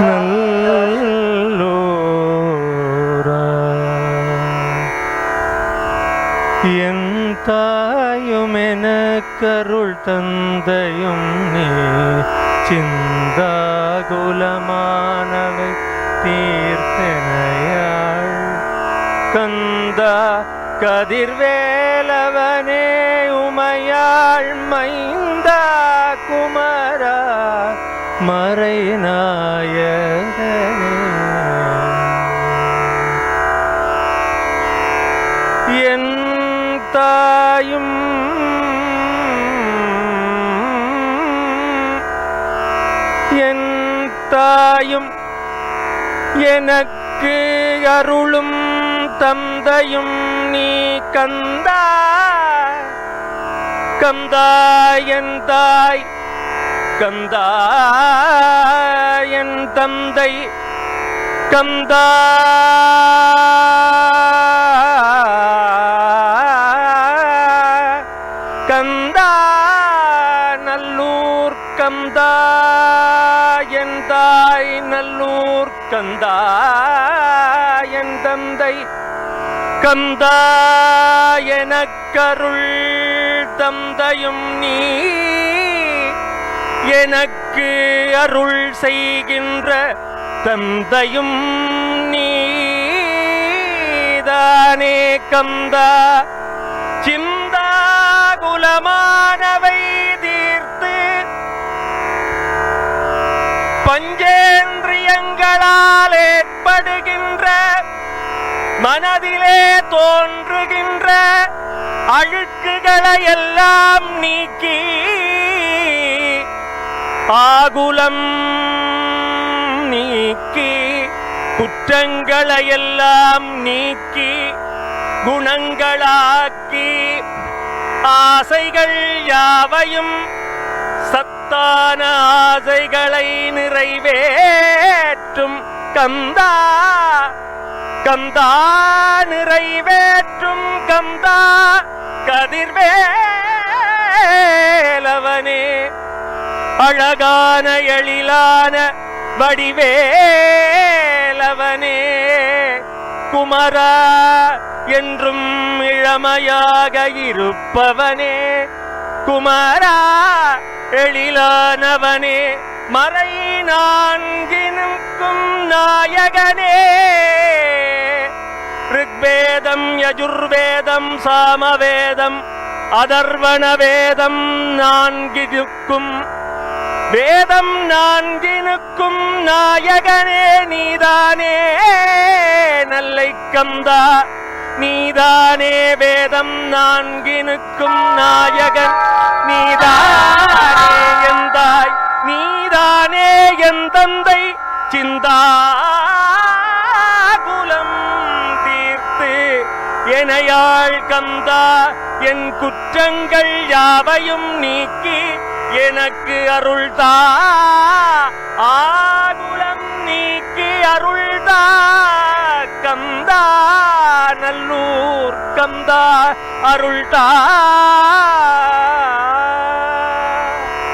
நல்லோரா. என் தாயும் எனக்கருள் தந்தையும் நீ. சிந்தாகுலமானவை தீர்த்தனையாள். கந்தா கதிர்வேலவனே உமையாள் மைந்தா குமரா. மறைநாயகனே. என் தாயும் என் தாயும் எனக்கு அருளும் தந்தையும் நீ கந்தா. கந்தா என் தாய். கந்தா என் தந்தை கந்தா. கந்தா நல்லூர் கந்தா என் தாய் நல்லூர் கந்தா என் தந்தை கந்தா. எனக்கருள் தந்தையும் நீ எனக்கு அருள் செய்கின்ற தந்தையும் நீதானே கந்தா. சிந்தா குலமானவை தீர்த்து பஞ்சேந்திரியங்களால் ஏற்படுகின்ற மனதிலே தோன்றுகின்ற அழுக்குகளை எல்லாம் நீக்கி ஆகுலம் நீக்கி குற்றங்களையெல்லாம் நீக்கி குணங்களாக்கி ஆசைகள் யாவையும் சத்தான ஆசைகளை நிறைவேற்றும். கந்தா கந்தா நிறைவேற்றும். கந்தா கதிர்வே அழகான எழிலான வடிவேலவனே குமரா என்றும் இளமையாக இருப்பவனே குமரா எழிலானவனே மறை நான்கினுக்கும் நாயகனே. ரிக்வேதம் யஜுர்வேதம் சாமவேதம் அதர்வண வேதம் நான்கிருக்கும் வேதம் நான்கினுக்கும் நாயகனே நீதானே நல்லை கந்தா. நீதானே வேதம் நான்கினுக்கும் நாயகன் நீதானே எந்தாய். நீதானே என் தந்தை சிந்தா குலம் தீர்த்து எனையாள் கந்தா. என் குற்றங்கள் யாவையும் நீக்கி எனக்கு அருள்தா. ஆகுலம் நீக்கி அருள்தா. கந்தா நல்லூர் கந்தா அருள்தா.